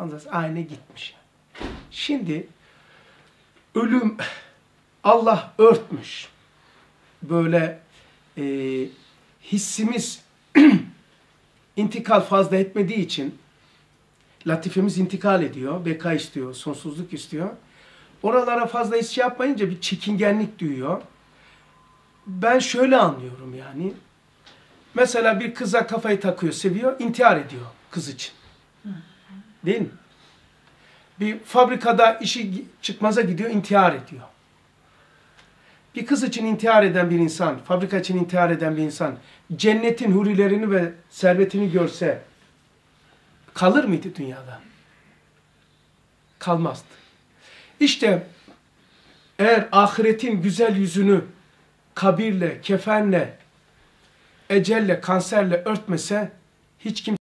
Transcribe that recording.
Sonra aynı gitmiş. Şimdi ölüm Allah örtmüş. Böyle e, hissimiz intikal fazla etmediği için latifemiz intikal ediyor. Beka istiyor, sonsuzluk istiyor. Oralara fazla his şey yapmayınca bir çekingenlik duyuyor. Ben şöyle anlıyorum yani. Mesela bir kıza kafayı takıyor, seviyor, intihar ediyor kız için. Değil mi? Bir fabrikada işi çıkmaza gidiyor, intihar ediyor. Bir kız için intihar eden bir insan, fabrika için intihar eden bir insan, cennetin hurilerini ve servetini görse kalır mıydı dünyada? Kalmazdı. İşte eğer ahiretin güzel yüzünü kabirle, kefenle, ecelle, kanserle örtmese hiç kimse